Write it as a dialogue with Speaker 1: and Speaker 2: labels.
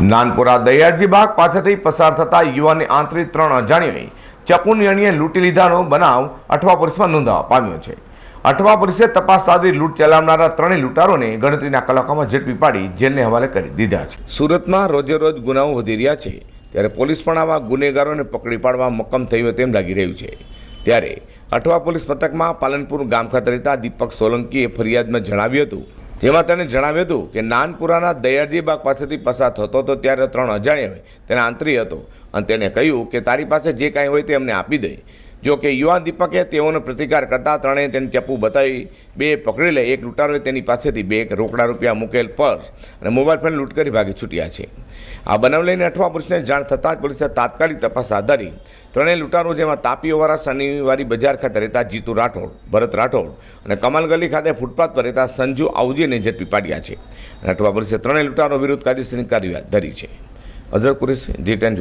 Speaker 1: નાનપુરા દયાળજી બાગ પાસેથી પસાર થતા યુવાનની આંતરિક ત્રણ અજાણ્યોએ ચપુની અણીએ લૂંટી લીધાનો બનાવ અઠવા પોલીસમાં નોંધાવા પામ્યો છે. અઠવા પોલીસે તપાસ સાધી લૂંટ ચલાવનારા ત્રણેય લૂંટારોને ગણતરીના કલાકોમાં ઝડપી પાડી જેલને હવાલે કરી દીધા છે. સુરતમાં રોજે રોજ ગુનાઓ વધી રહ્યા છે. ત્યારે પોલીસ પણ આવા ગુનેગારોને પકડી પાડવા મક્કમ થઈ હોય તેમ લાગી રહ્યું છે. ત્યારે અઠવા પોલીસ મથકમાં પાલનપુર ગામ ખાતે રહેતા દીપક સોલંકીએ ફરિયાદમાં જણાવ્યું હતું જેમાં તેણે જણાવ્યું હતું કે નાનપુરાના દયાજી બાગ પાસેથી પસાર થતો હતો ત્યારે ત્રણ અજાણ્યાએ તેને આંતરી હતો અને તેને કહ્યું કે તારી પાસે જે કાંઈ હોય તે અમને આપી દે. જો કે યુવાન દીપકે તેઓનો પ્રતિકાર કરતા ત્રણેય તેને ચપ્પુ બતાવી, બે પકડી લે, એક લૂંટારોએ તેની પાસેથી બે રોકડા રૂપિયા મૂકેલ પર્સ અને મોબાઈલ ફોન લૂંટ કરી ભાગી છૂટ્યા છે. આ બનાવ લઈને અઠવા પુરુષને જાણ થતાં જ પોલીસે તાત્કાલિક તપાસ હાથ ધરી ત્રણેય લૂંટારો જેમાં તાપીઓવાળા શનિવારી બજાર ખાતે રહેતા જીતુ રાઠોડ, ભરત રાઠોડ અને કમલ ગલી ખાતે ફૂટપાથ પર રહેતા સંજુ આઉજીને ઝડપી પાડ્યા છે. અને અઠવા પોલીસે ત્રણેય લૂંટારો વિરુદ્ધ કાયદેસરની કાર્યવાહી ધરી છે. અઝર કુરેશ, જી ટેન